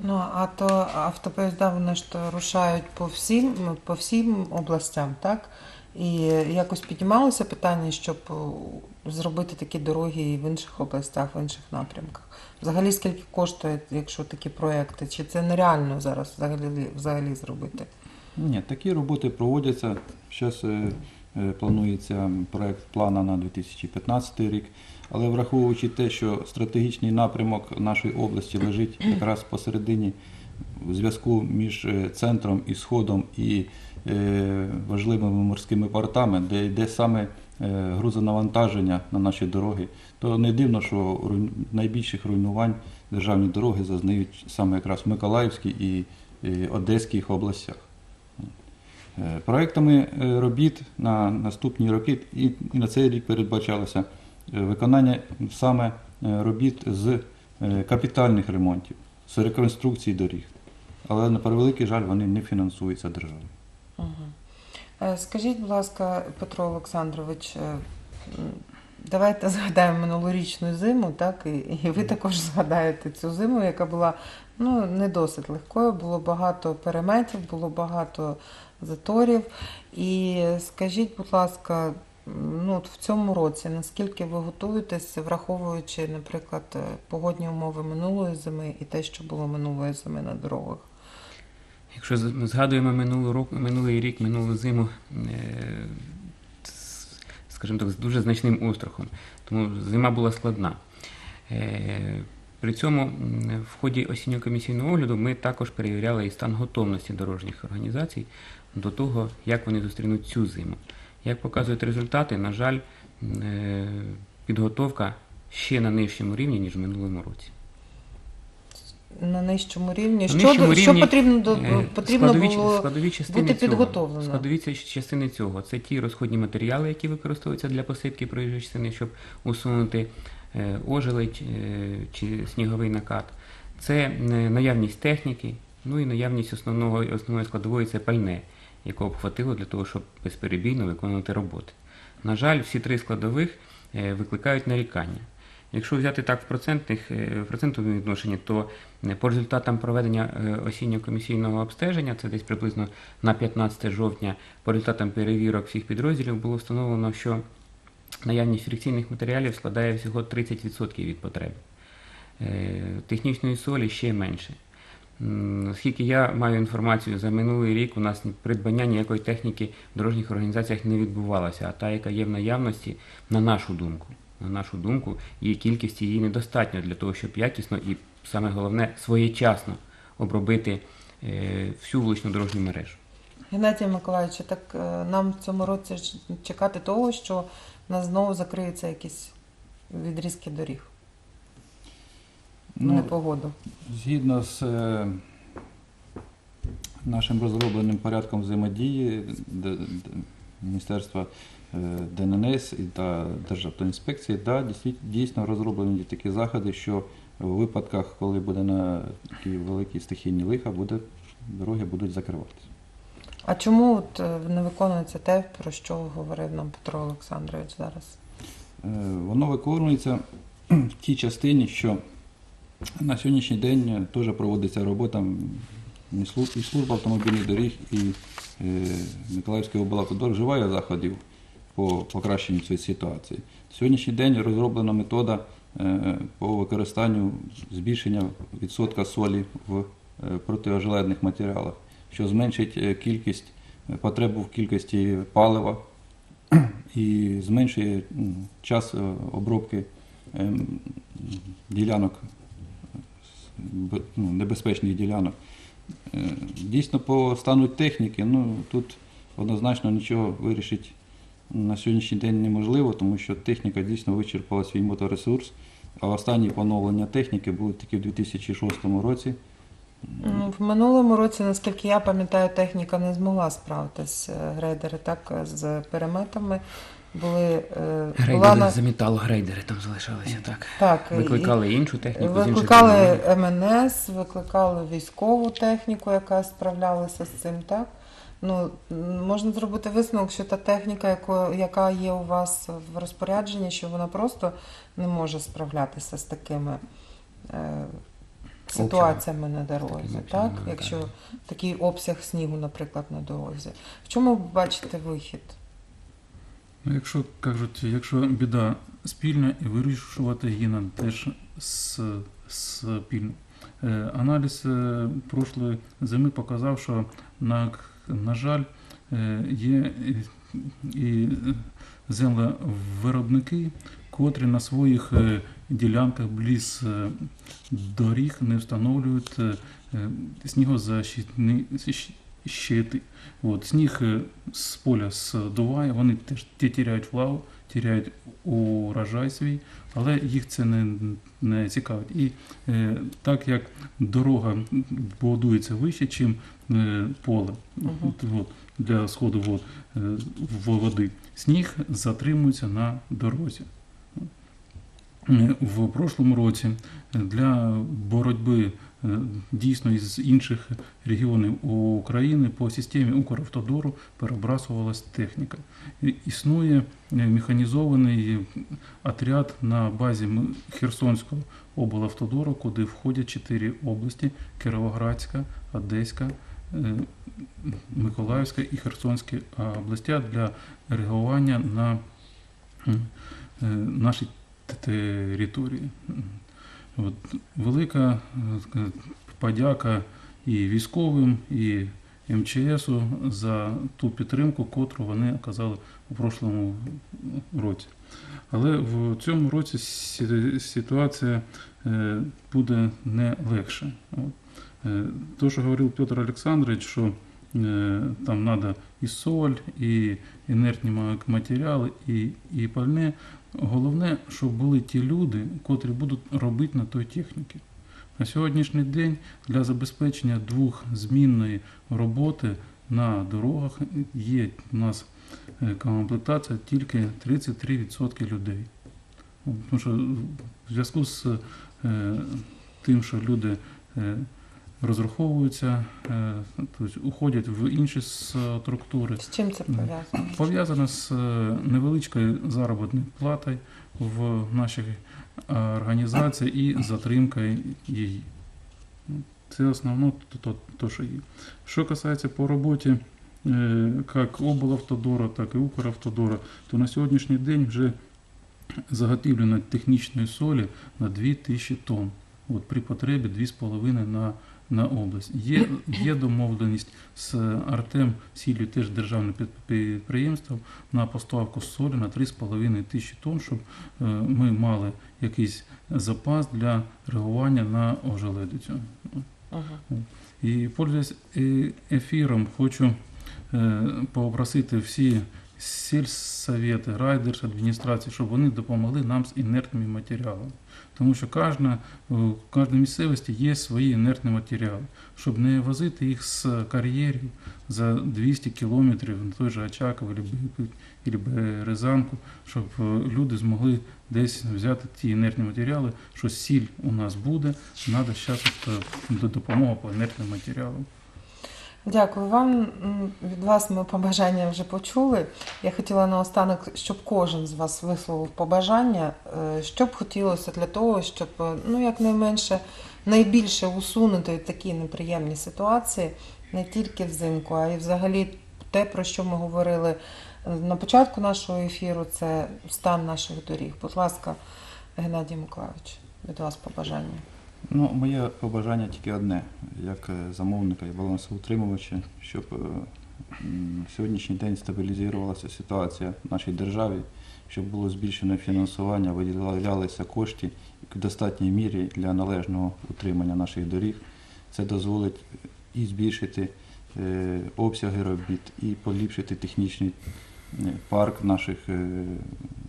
Ну, а то автопоїзда вони ж рушають по всім, по всім областям, так? І якось піднімалося питання, щоб зробити такі дороги і в інших областях, в інших напрямках. Взагалі, скільки коштує, якщо такі проекти? Чи це нереально зараз взагалі, взагалі зробити? Ні, такі роботи проводяться. Зараз планується проект плана на 2015 рік. Але враховуючи те, що стратегічний напрямок нашої області лежить якраз посередині в зв'язку між е, центром і сходом і е, важливими морськими портами, де йде саме е, грузонавантаження на наші дороги, то не дивно, що найбільших руйнувань державні дороги зазнають саме якраз в Миколаївській і е, Одеських областях. Е, Проектами е, робіт на наступні роки і на цей рік передбачалося е, виконання саме робіт з капітальних ремонтів, з реконструкції доріг. Але на превеликий жаль, вони не фінансуються державою. Угу. Скажіть, будь ласка, Петро Олександрович, давайте згадаємо минулорічну зиму, так? І, і ви також згадаєте цю зиму, яка була ну, не досить легкою. Було багато переметів, було багато заторів. І скажіть, будь ласка, ну, в цьому році наскільки ви готуєтесь, враховуючи, наприклад, е, погодні умови минулої зими і те, що було минулої зими на дорогах? Якщо згадуємо минулий, рок, минулий рік, минулу зиму, е, скажімо так, з дуже значним острахом, тому зима була складна. При цьому в ході осінньо комісійного огляду ми також перевіряли і стан готовності дорожніх організацій до того, як вони зустрінуть цю зиму. Як показують результати, на жаль, е, підготовка ще на нижчому рівні, ніж в минулому році. На нижчому рівні. На Що, нижчому що рівні, потрібно, Е, потрібно складові, було складові бути цього, підготовленим? Складові частини цього це ті розходні матеріали, які використовуються для посипки проїжджої частини, щоб усунути ожеледь е, чи сніговий накат. Це е, наявність техніки, ну і наявність основного основної складової це пальне, якого б хватило для того, щоб безперебійно виконувати роботи. На жаль, всі три складових е, викликають нарікання. Якщо взяти так в процентних е, процентовому відношенні, то е, по результатам проведення е, осінньо-комісійного обстеження, це десь приблизно на 15 жовтня, по результатам перевірок всіх підрозділів було встановлено, що наявність фрикційних матеріалів складає всього 30% від потреби. Е, Технічної солі ще менше. Оскільки я маю інформацію за минулий рік, у нас придбання ніякої техніки в дорожніх організаціях не відбувалося, а та, яка є в наявності, на нашу думку, на нашу думку, її кількість її недостатньо для того, щоб якісно і саме головне своєчасно обробити е, всю вуличну дорожню мережу. Геннадій Миколаївич, так е, нам в цьому році чекати того, що в нас знову закриються якісь відрізки доріг Ну, непогоду. Згідно з е, нашим розробленим порядком взаємодії Д- Д- Міністерства е, ДНС і та Державтоінспекції, да, дійсно- розроблені такі заходи, що у випадках, коли буде на такі великі стихійні лиха, буде, дороги будуть закриватися. А чому от е, не виконується те, про що говорив нам Петро Олександрович зараз? Е, Воно виконується в тій частині, що на сьогоднішній день е, теж проводиться робота і служба автомобільних доріг, і Миколаївський облавтодор вживає заходів по покращенню цієї ситуації. Сьогоднішній день розроблена метода по використанню збільшення відсотка солі в протиожеледних матеріалах, що зменшить е, кількість е, потребу в кількості палива і зменшує час е, обробки ділянок, ну, небезпечних ділянок. Дійсно, по стану техніки, ну тут однозначно нічого вирішити на сьогоднішній день неможливо, тому що техніка дійсно вичерпала свій моторесурс, а останні поновлення техніки будуть тільки в 2006 році. Ну, В минулому році, наскільки я пам'ятаю, техніка не змогла справитись. е, Грейдери так з переметами були е, була на за грейдери там залишалися так. так і- Викликали іншу техніку. з Викликали регіонів. МНС, викликали військову техніку, яка справлялася з цим, так? Ну, можна зробити висновок, що та техніка, яко- яка є у вас в розпорядженні, що вона просто не може справлятися з такими е, ситуаціями на дорозі, так? Якщо такий обсяг снігу, наприклад, на дорозі. В чому ви бачите вихід? Ну, якщо кажуть, якщо біда спільна і вирішувати її нам теж с- спільно. Е, Аналіз е, прошлої зими показав, що на, на жаль, е, є і- землевиробники, котрі на своїх е, ділянках бліз е, доріг не встановлюють е, снігозащитні щити. От, сніг з поля здуває, вони теж ті тіряють влагу, тіряють урожай свій, але їх це не, не цікавить. І е, так як дорога будується вище, ніж е, поле Мгм. от, для сходу е, води, сніг затримується на дорозі. Е, В прошлому році для боротьби е, дійсно із інших регіонів України по системі Укравтодору перебрасувалась техніка. Існує е, механізований отряд на базі Херсонського облавтодору, куди входять чотири області: Кіровоградська, Одеська, е, Миколаївська і Херсонська областя для реагування на е, наші території. От, велика е, подяка і військовим, і МЧСу за ту підтримку, котру вони оказали у прошлому році. Але в цьому році ситуація е, буде не легше. Е, То, що говорив Петр Олександрович, що е, там треба і соль, і інертні матеріали, і, і пальне. Головне, щоб були ті люди, котрі будуть робити на той техніці. На сьогоднішній день для забезпечення двохзмінної роботи на дорогах є у нас е, комплектація тільки 33% людей. Тому що в зв'язку з тим, що люди розраховуються, е, тобто уходять в інші структури, З чим це пов'язано? пов'язана з е, невеличкою заробітною платою в нашій е, організації і затримкою її. Ну, Це основно то, то, що є. Що касається по роботі як облавтодора, так і Укравтодора, то на сьогоднішній день вже заготівлено технічної солі на 2000 тонн. От при потребі 2,5 на, на область. Є, є домовленість з Артем Сіллю, теж державним під- підприємством, на поставку солі на 3,5 тисячі тонн, щоб е, ми мали якийсь запас для реагування на ожеледицю. Угу. І пользуясь е, ефіром, хочу е, попросити всі сільсовети, райдержадміністрації, щоб вони допомогли нам з інертними матеріалами. Тому що кожна, в кожній місцевості є свої інертні матеріали, щоб не возити їх з кар'єрів за 200 кілометрів на той же Очаков або Березанку, щоб е, люди змогли десь взяти ті інертні матеріали, що сіль у нас буде, треба зараз до допомоги по інертним матеріалам. Дякую вам. Від вас ми побажання вже почули. Я хотіла наостанок, щоб кожен з вас висловив побажання. Е, Що б хотілося для того, щоб е, ну якнайменше найбільше усунути такі неприємні ситуації не тільки взимку, а й взагалі те, про що ми говорили е, на початку нашого ефіру, це стан наших доріг. Будь ласка, Геннадій Миколаївич, від вас побажання. Ну, моє побажання тільки одне, як е, замовника і балансоутримувача, щоб е, сьогоднішній день стабілізувалася ситуація в нашій державі, щоб було збільшено фінансування, виділялися кошти в достатній мірі для належного утримання наших доріг. Це дозволить і збільшити е, обсяги робіт, і поліпшити технічний е, парк наших е,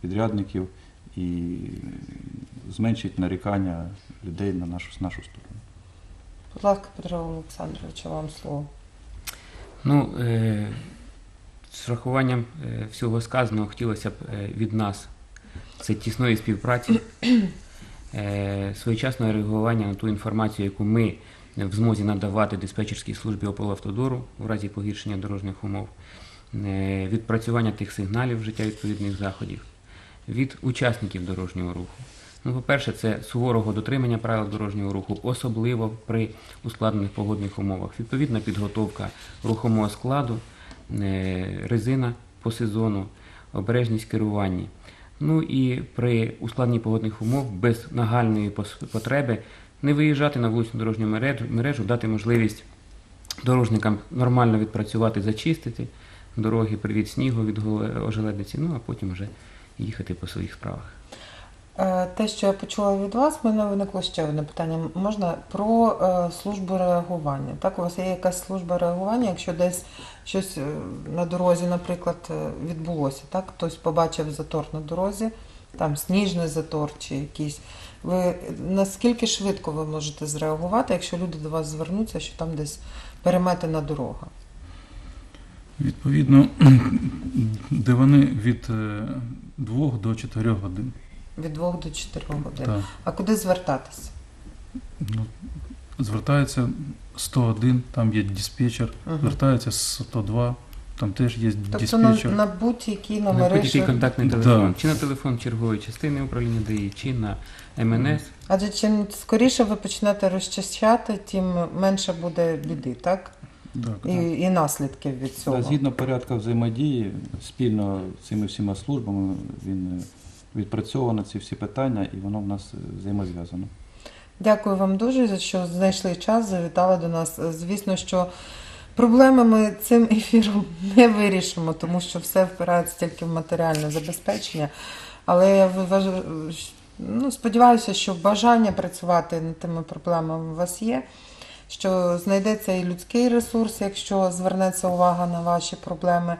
підрядників і зменшить нарікання людей на нашу, нашу сторону. Будь ласка, Петро Олександрович, вам слово. Ну, е, з врахуванням е, всього сказаного хотілося б е, від нас це тісної співпраці, е, своєчасного реагування на ту інформацію, яку ми в змозі надавати диспетчерській службі ополавтодору в разі погіршення дорожніх умов, е, відпрацювання тих сигналів вжиття відповідних заходів від учасників дорожнього руху. Ну, по-перше, це суворого дотримання правил дорожнього руху, особливо при ускладнених погодних умовах. Відповідна підготовка рухомого складу, е, резина по сезону, обережність керування. Ну і при ускладненні погодних умов без нагальної потреби не виїжджати на вуличну дорожню мережу, дати можливість дорожникам нормально відпрацювати, зачистити дороги, привід снігу від ожеледиці, ну а потім вже їхати по своїх справах. Е, Те, що я почула від вас, в мене виникло ще одне питання. Можна про е, службу реагування. Так, у вас є якась служба реагування, якщо десь щось е, на дорозі, наприклад, відбулося, так? Хтось побачив затор на дорозі, там сніжний затор чи якийсь. Ви наскільки швидко ви можете зреагувати, якщо люди до вас звернуться, що там десь переметена дорога? Відповідно, де вони від 2 до 4 годин. Від 2 до 4 годин. Так. А куди звертатися? Ну, звертається 101, там є диспетчер, Мгм. звертається 102, там теж є Тобто на, диспетчер. на будь-які На будь-який контактний Да. телефон, чи на телефон чергової частини управління ДАІ, чи на МНС. Адже чим скоріше ви почнете розчищати, тим менше буде біди, так? Так, І, і наслідків від цього. Да, Згідно порядку взаємодії, спільно з цими всіма службами він е, відпрацьовано ці всі питання, і воно в нас е, взаємозв'язано. Дякую вам дуже, що знайшли час, завітали до нас. Звісно, що проблеми ми цим ефіром не вирішимо, тому що все впирається тільки в матеріальне забезпечення. Але я ну, сподіваюся, що бажання працювати над тими проблемами у вас є. Що знайдеться і людський ресурс, якщо звернеться увага на ваші проблеми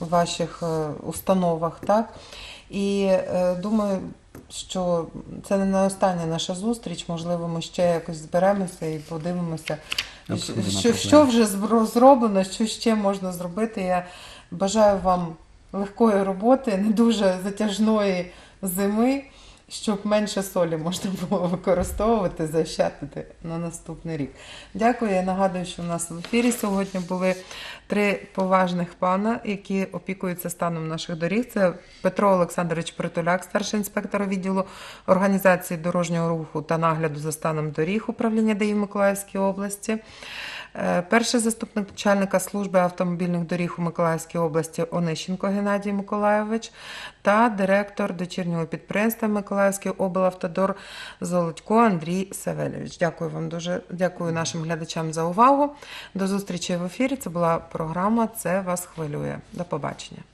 в ваших е, установах, так? І е, думаю, що це не остання наша зустріч. Можливо, ми ще якось зберемося і подивимося, що, проблеми. що вже зроблено, що ще можна зробити. Я бажаю вам легкої роботи, не дуже затяжної зими, щоб менше солі можна було використовувати, заощадити на наступний рік. Дякую. Я нагадую, що в нас в ефірі сьогодні були три поважних пана, які опікуються станом наших доріг. Це Петро Олександрович Притуляк, старший інспектор відділу організації дорожнього руху та нагляду за станом доріг управління ДАІ в Миколаївській області. Е, Перший заступник начальника служби автомобільних доріг у Миколаївській області Онищенко Геннадій Миколайович та директор дочірнього підприємства Миколаївський облавтодор Золотько Андрій Савельович. Дякую вам дуже. Дякую нашим глядачам за увагу. До зустрічі в ефірі. Це була програма Це вас хвилює. До побачення.